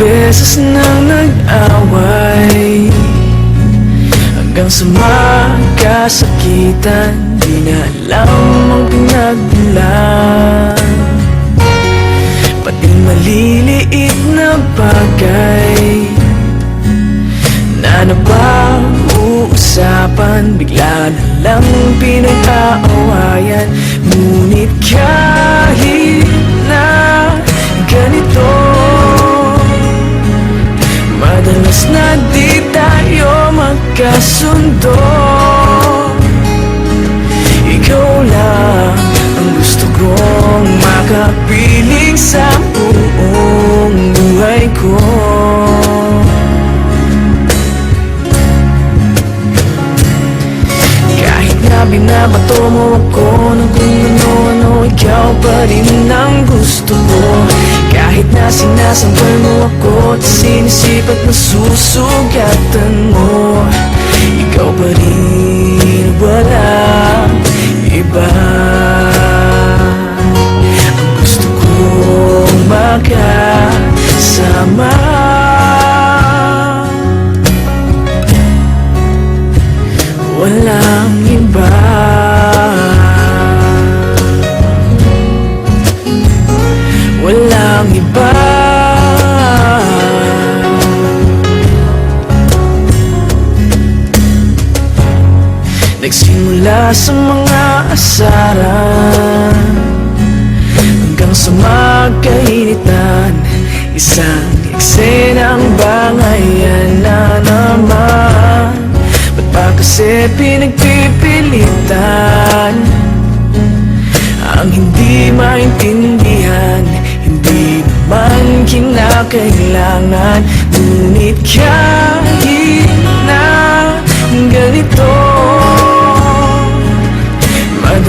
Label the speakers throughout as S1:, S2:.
S1: Beses nang nag-away Hanggang sa magkasakitan Di na alam ang pinagmulan Pati na bagay Na napag-uusapan Bigla na lang pinag-aawayan Ngunit kahit na ganito Madalas na di tayo magkasundo. Ikaw lang ang gusto kong makapiling sa binabato mo ako ng kung ano-ano Ikaw pa rin ang gusto ko Kahit na sinasampal mo ako At sinisipat na susugatan mo Ikaw pa rin wala. Iba Ang gusto kong makasama. Walang Nagsimula sa mga asaran Hanggang sa magkainitan Isang eksenang bangayan na naman Ba't ba kasi pinagpipilitan? Ang hindi maintindihan Hindi naman kinakailangan Ngunit kahit na ganito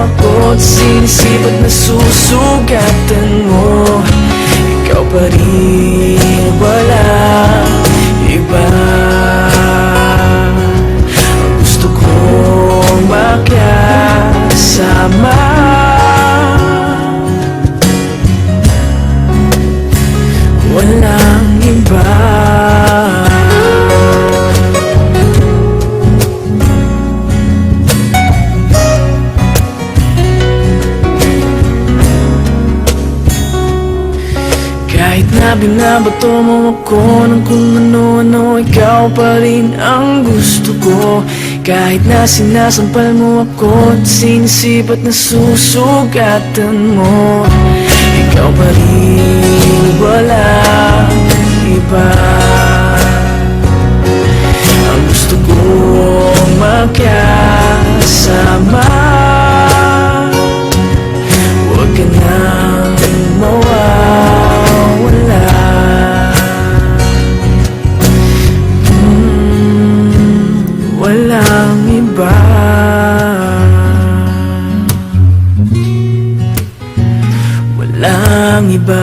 S1: ako At sinisipat na susugatan mo. Ikaw pa rin na binabato mo ako ng kung ano-ano Ikaw pa rin ang gusto ko? Kahit na sinasampal mo ako At sinisipat na susugatan mo Ikaw pa rin wala iba. Ang gusto kong magkasama Walang iba